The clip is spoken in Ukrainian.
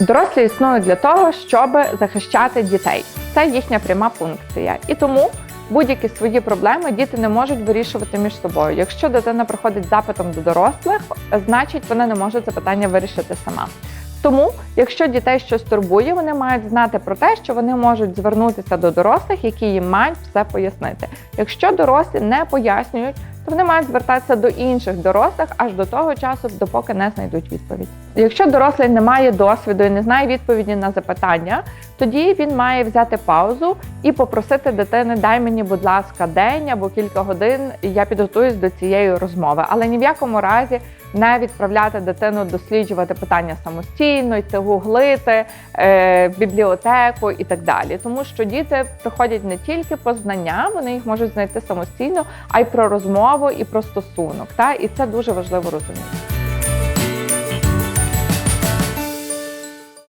Дорослі існують для того, щоб захищати дітей. Це їхня пряма функція. І тому будь-які свої проблеми діти не можуть вирішувати між собою. Якщо дитина приходить запитом до дорослих, значить вона не може це питання вирішити сама. Тому, якщо дітей щось турбує, вони мають знати про те, що вони можуть звернутися до дорослих, які їм мають все пояснити. Якщо дорослі не пояснюють, то вони мають звертатися до інших дорослих аж до того часу, допоки не знайдуть відповідь. Якщо дорослий не має досвіду і не знає відповіді на запитання, тоді він має взяти паузу і попросити дитини, дай мені, будь ласка, день або кілька годин, і я підготуюсь до цієї розмови. Але ні в якому разі не відправляти дитину досліджувати питання самостійно, йти гуглити, е, бібліотеку і так далі. Тому що діти приходять не тільки по знання, вони їх можуть знайти самостійно, а й про розмову і про стосунок. Та? І це дуже важливо розуміти.